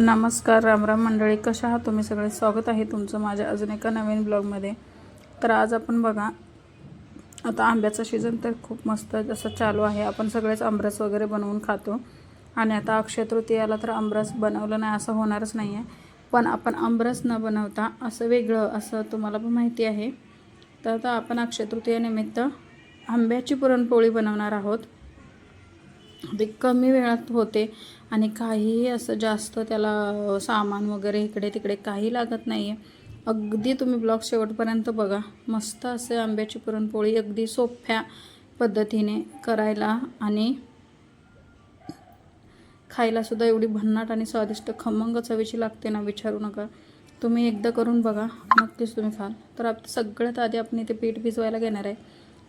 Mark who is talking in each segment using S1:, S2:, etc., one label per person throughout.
S1: नमस्कार रामराम मंडळी. कशा आहात तुम्ही सगळे? स्वागत आहे तुमचं माझ्या अजून एका नवीन ब्लॉगमध्ये. तर आज आपण बघा आता आंब्याचं सीझन तर खूप मस्त जसं चालू आहे. आपण सगळेच आंबरस वगैरे बनवून खातो. आणि आता अक्षय तृतीयाला तर आंबरस बनवलं नाही असं होणारच नाही आहे पण आपण आंबरस न बनवता असं वेगळं असं तुम्हाला पण माहिती आहे. तर आता आपण अक्षय तृतीयानिमित्त आंब्याची पुरणपोळी बनवणार आहोत. ते कमी वेळात होते. आणि काहीही असं जास्त त्याला सामान वगैरे इकडे तिकडे काही लागत नाही आहे अगदी तुम्ही ब्लॉग शेवटपर्यंत बघा. मस्त असे आंब्याची पुरणपोळी अगदी सोप्या पद्धतीने करायला आणि खायलासुद्धा एवढी भन्नाट आणि स्वादिष्ट खमंग चवीची लागते ना विचारू नका. तुम्ही एकदा करून बघा. नक्कीच तुम्ही खाल. तर आप सगळ्यात आधी आपण इथे पीठ भिजवायला घेणार आहे.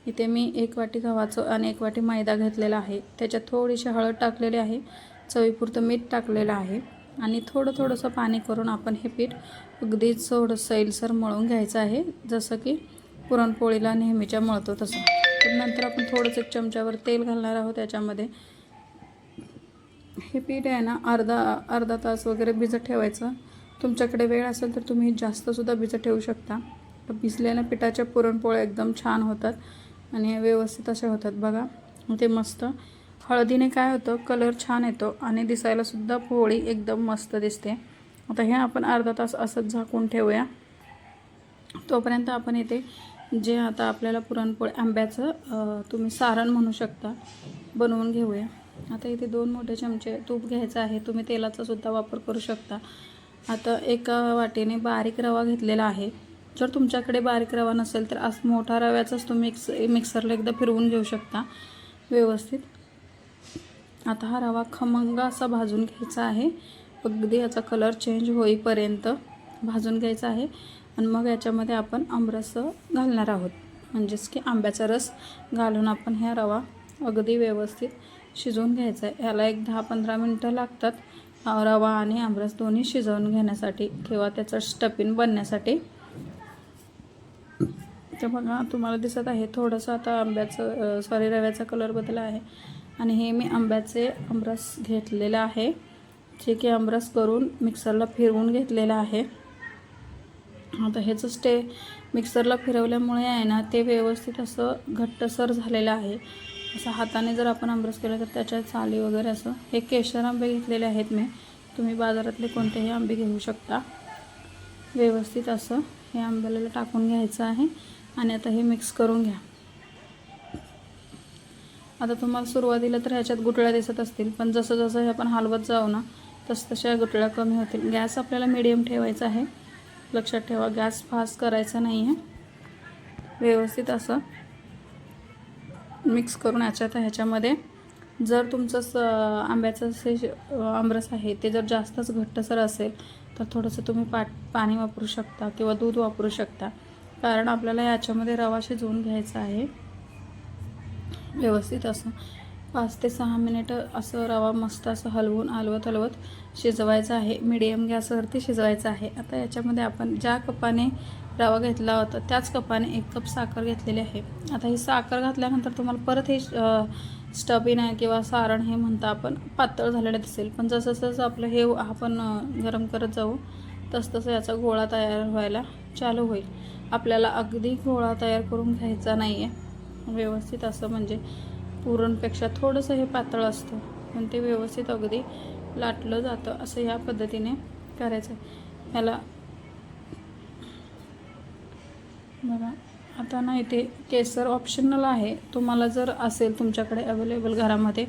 S1: इथे मी एक वाटी गव्हाचं आणि एक वाटी मैदा घेतलेला आहे. त्याच्यात थोडीशी हळद टाकलेली आहे. चवीपुरतं मीठ टाकलेलं आहे. आणि थोडं थोडंसं पाणी करून आपण हे पीठ अगदी थोडं सैलसर मळून घ्यायचं आहे. जसं की पुरणपोळीला नेहमीच्या मळतो तसं. तर नंतर आपण थोडंसं एक चमच्यावर तेल घालणार आहोत. त्याच्यामध्ये हे पीठ आहे ना अर्धा अर्धा तास वगैरे भिजत ठेवायचं. तुमच्याकडे वेळ असेल तर तुम्ही जास्तसुद्धा भिजत ठेवू शकता. भिजलेल्या पिठाच्या पुरणपोळ्या एकदम छान होतात. आणि व्यवस्थित असे होतात बघा. ते मस्त हळदीने काय होतं? कलर छान येतो आणि दिसायलासुद्धा पोळी एकदम मस्त दिसते. आता हे आपण अर्धा तास असंच झाकून ठेवूया. तोपर्यंत आपण इथे जे आता आपल्याला पुरणपोळी आंब्याचं तुम्ही सारण म्हणू शकता बनवून घेऊया. आता इथे दोन मोठे चमचे तूप घ्यायचं आहे. तुम्ही तेलाचा सुद्धा वापर करू शकता. आता एका वाटीने बारीक रवा घेतलेला आहे. जर तुमच्याकडे बारीक रवा नसेल तर आज मोठा रव्याचाच तुम्ही मिक्स मिक्सरला एकदा फिरवून घेऊ शकता. व्यवस्थित. आता हा रवा खमंग असा भाजून घ्यायचा आहे. अगदी याचा कलर चेंज होईपर्यंत भाजून घ्यायचा आहे. आणि मग याच्यामध्ये आपण आमरस घालणार आहोत. म्हणजेच की आंब्याचा रस घालून आपण ह्या रवा अगदी व्यवस्थित शिजवून घ्यायचा आहे. ह्याला एक दहा पंधरा मिनटं लागतात रवा आणि आमरस दोन्ही शिजवून घेण्यासाठी किंवा त्याचं स्टफिन बनण्यासाठी. तर बघा तुम्हाला दिसत आहे थोडंसं आता आंब्याचं सॉरी रव्याचा कलर बदला आहे. आणि हे मी आंब्याचे आमरस घेतलेलं आहे. जे की आमरस करून मिक्सरला फिरवून घेतलेलं आहे. आता ह्याचं स्टे मिक्सरला फिरवल्यामुळे आहे ना ते व्यवस्थित असं घट्टसर झालेलं आहे. असं हाताने जर आपण आमरस केलं तर त्याच्या चाली वगैरे असं हे केशर आंबे घेतलेले आहेत मी. तुम्ही बाजारातले कोणतेही आंबे घेऊ शकता. व्यवस्थित असं हे आंब्याला टाकून घ्यायचं आहे आणि आता हे मिक्स करून घ्या. आता तुम्हाला सुरुवातीला तर ह्याच्यात गुटळ्या दिसत असतील पण जसं जसं हे आपण हलवत जाऊ ना तसं तशा गुटळ्या कमी होतील. गॅस आपल्याला मिडियम ठेवायचा आहे. लक्षात ठेवा गॅस फास्ट करायचा नाही आहे व्यवस्थित असं मिक्स करून याच्यात ह्याच्यामध्ये जर तुमचं स आंब्याचं से आमरस आहे ते जर जास्तच घट्टसर असेल तर थोडंसं तुम्ही पाट पाणी वापरू शकता किंवा दूध वापरू शकता. कारण आपल्याला याच्यामध्ये रवा शिजवून घ्यायचा आहे. व्यवस्थित असं पाच ते सहा मिनिटं असं रवा मस्त असं हलवून हलवत हलवत शिजवायचं आहे. मिडियम गॅसवरती शिजवायचं आहे. आता याच्यामध्ये आपण ज्या कपाने रवा घेतला होता त्याच कपाने एक कप साखर घेतलेली आहे. आता ही साखर घातल्यानंतर तुम्हाला परत हे स्टबिन आहे किंवा सारण हे म्हणता आपण पातळ झालेलं दिसेल. पण जसं जसं आपलं हे आपण गरम करत जाऊ तसतसं याचा गोळा तयार व्हायला चालू होईल. आपल्याला अगदी गोळा तयार करून घ्यायचा नाही आहे व्यवस्थित असं म्हणजे पुरणपेक्षा थोडंसं हे पातळ असतं. पण ते व्यवस्थित अगदी लाटलं जातं असं ह्या पद्धतीने करायचं. ह्याला बघा आता ना इथे केसर ऑप्शनल आहे. तुम्हाला जर असेल तुमच्याकडे अवेलेबल घरामध्ये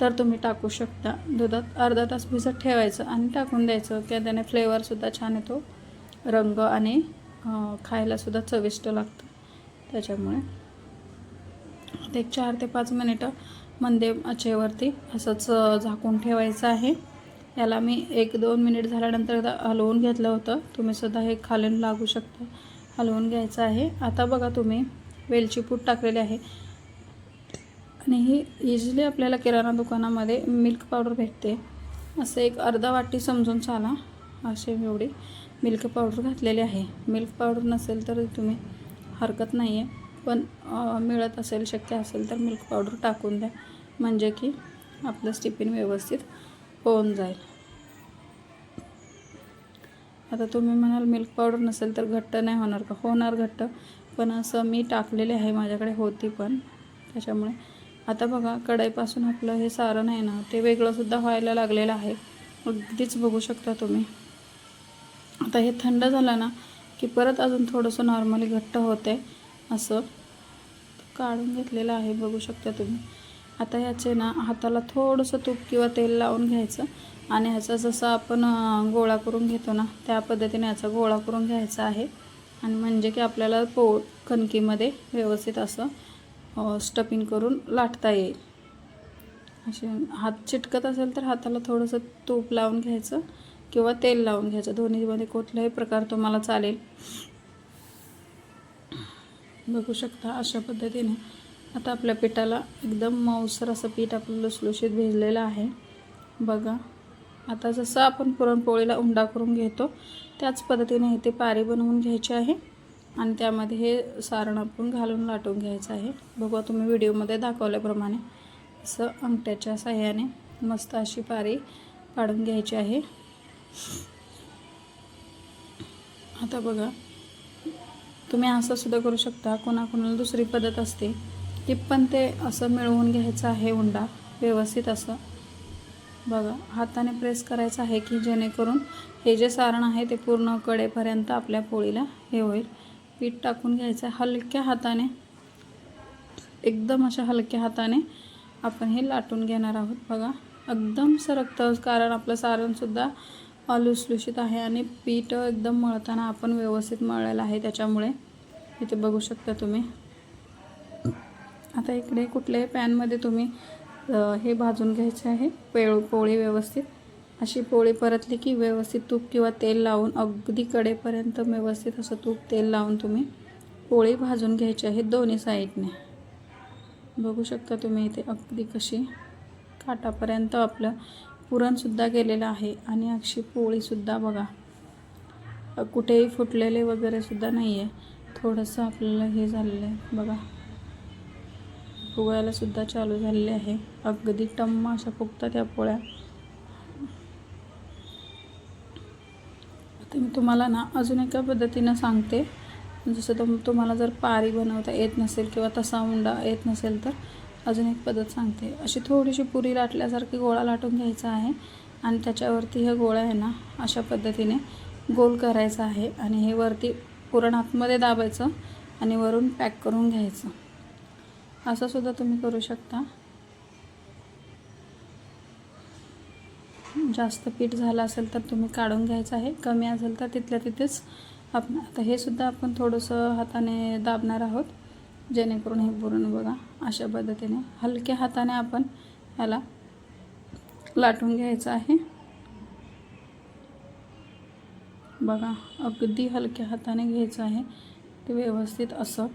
S1: तर तुम्ही टाकू शकता. दुधात अर्धा तास भिजत ठेवायचं आणि टाकून द्यायचं. किंवा त्याने फ्लेवरसुद्धा छान येतो. रंग आणि खायलासुद्धा चविष्ट लागतं. त्याच्यामुळे ते एक चार ते पाच मिनिटं मंदे आचेवरती असंच झाकून ठेवायचं आहे. याला मी एक दोन मिनिट झाल्यानंतर हलवून घेतलं होतं. तुम्ही सुद्धा हे खालून लागू शकता. हलवून घ्यायचं आहे. आता बघा तुम्ही वेलची पूड टाकलेली आहे. आणि ही इझिली आपल्याला किराणा दुकानामध्ये मिल्क पावडर भेटते. असं एक अर्धा वाटी समजून चाला. असे एवढी मिल्क पावडर घातलेली आहे. मिल्क पावडर नसेल तर तुम्ही हरकत नाही आहे पण मिळत असेल शक्य असेल तर मिल्क पावडर टाकून द्या. म्हणजे की आपलं स्टिफिन व्यवस्थित होऊन जाईल. आता तुम्ही म्हणाल मिल्क पावडर नसेल तर घट्ट नाही होणार का? होणार घट्ट. पण असं मी टाकलेले आहे माझ्याकडे होती पण. त्याच्यामुळे आता बघा कढईपासून आपलं हे सारण आहे ना ते वेगळंसुद्धा व्हायला लागलेलं आहे. अगदीच बघू शकता तुम्ही. आता हे थंड झालं ना की परत अजून थोडंसं नॉर्मली घट्ट होते असं काढून घेतलेलं आहे बघू शकता तुम्ही. आता ह्याचे ना हाताला थोडंसं तूप किंवा तेल लावून घ्यायचं आणि ह्याचा जसा आपण गोळा करून घेतो ना त्या पद्धतीने ह्याचा गोळा करून घ्यायचा आहे. आणि म्हणजे की आपल्याला पो कणकीमध्ये व्यवस्थित असं स्टपिंग करून लाटता येईल. असे हात चिटकत असेल तर हाताला थोडंसं तूप लावून घ्यायचं किंवा तेल लावून घ्यायचं. दोन्हीमध्ये कुठलाही प्रकार तुम्हाला चालेल. बघू शकता अशा पद्धतीने. आता आपल्या पिठाला एकदम मऊसर असं पीठ आपलं लुसलुशीत भिजलेलं आहे. बघा आता जसं आपण पुरणपोळीला उंडा करून घेतो त्याच पद्धतीने इथे पारी बनवून घ्यायची आहे आणि त्यामध्ये हे सारण आपण घालून लाटून घ्यायचं आहे. बघा तुम्ही व्हिडिओमध्ये दाखवल्याप्रमाणे असं अंगठ्याच्या साह्याने मस्त अशी पारी पाडून घ्यायची आहे. आता बघा तुम्ही असं सुद्धा करू शकता. कोणाकोणाला दुसरी पद्धत असते. ती पण ते असं मिळवून घ्यायचं आहे उंडा व्यवस्थित असं. बघा हाताने प्रेस करायचं आहे की जेणेकरून हे जे सारण आहे ते पूर्ण कडेपर्यंत आपल्या पोळीला हे होईल. पीठ टाकून घ्यायचं आहे हलक्या हाताने. एकदम अशा हलक्या हाताने आपण हे लाटून घेणार आहोत. बघा एकदम सरकतं कारण आपलं सारणसुद्धा लुसलुशीत आहे आणि पीठ एकदम मळताना आपण व्यवस्थित मळलेलं आहे त्याच्यामुळे. इथे बघू शकता तुम्ही. आता इकडे कुठल्याही पॅनमध्ये तुम्ही हे भाजून घ्यायचे आहे पेळ पोळी व्यवस्थित. अशी पोळी परतली की व्यवस्थित तूप किंवा तेल लावून अगदी कडेपर्यंत व्यवस्थित असं तूप तेल लावून तुम्ही पोळी भाजून घ्यायची आहे दोन्ही साईडने. बघू शकता तुम्ही इथे अगदी कशी काटापर्यंत आपलं पुरणसुद्धा गेलेलं आहे आणि अक्षी पोळीसुद्धा बघा. कुठेही फुटलेले वगैरेसुद्धा नाही आहे थोडंसं आपल्याला हे झालेलं आहे बघा. फुगायलासुद्धा चालू झालेले आहे. अगदी टम्म अशा फुगतात त्या पोळ्या. आता मी तुम्हाला ना अजून एका पद्धतीनं सांगते. जसं तुम तुम्हाला जर पारी बनवता येत नसेल किंवा तसा उंडा येत नसेल तर अजून एक पद्धत सांगते. अशी थोडीशी पुरी लाटल्यासारखी गोळा लाटून घ्यायचा आहे आणि त्याच्यावरती हे गोळा आहे ना अशा पद्धतीने गोल करायचा आहे आणि हे वरती पुरण आतमध्ये दाबायचं आणि वरून पॅक करून घ्यायचं. असं सुद्धा तुम्ही करू शकता. जास्त पीठ झालं असेल तर तुम्ही काढून घ्यायचं आहे. कमी असेल तर तिथल्या तिथेच आपण आता हे सुद्धा आपण थोडंसं हाताने दाबणार आहोत. जेणेकरून हे पुरण बघा अशा पद्धतीने हलक्या हाताने आपण ह्याला लाटून घ्यायचं आहे. बघा अगदी हलक्या हाताने घ्यायचं आहे. ते व्यवस्थित असं.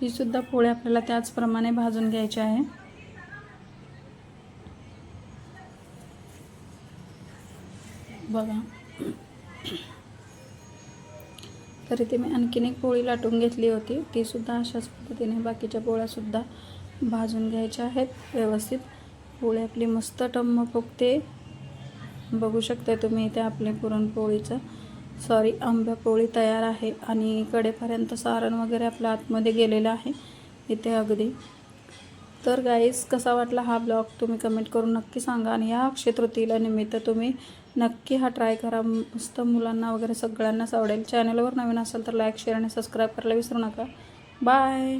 S1: ही सुद्धा पोळी आपल्याला त्याचप्रमाणे भाजून घ्यायची आहे. बघा तर इथे मी आणखीन एक पोळी लाटून घेतली होती. ती सुद्धा अशाच पद्धतीने बाकीच्या पोळ्यासुद्धा भाजून घ्यायच्या आहेत व्यवस्थित. पोळी आपली मस्त टम्म फुगते. बघू शकता तुम्ही इथे आपले पुरणपोळीचं. सॉरी आंब्या पोळी तयार आहे आणि कडेपर्यंत सारण वगैरे आपल्या आतमध्ये गेलेलं आहे इथे अगदी. तर गाईस कसा वाटला हा ब्लॉग तुम्ही कमेंट करून नक्की सांगा आणि या अक्षय तृतीयेला निमित्त तुम्ही नक्की हा ट्राय करा. मस्त मुलांना वगैरे सगळ्यांनाच आवडेल. चॅनलवर नवीन असेल तर लाईक शेअर आणि सबस्क्राईब करायला विसरू नका. बाय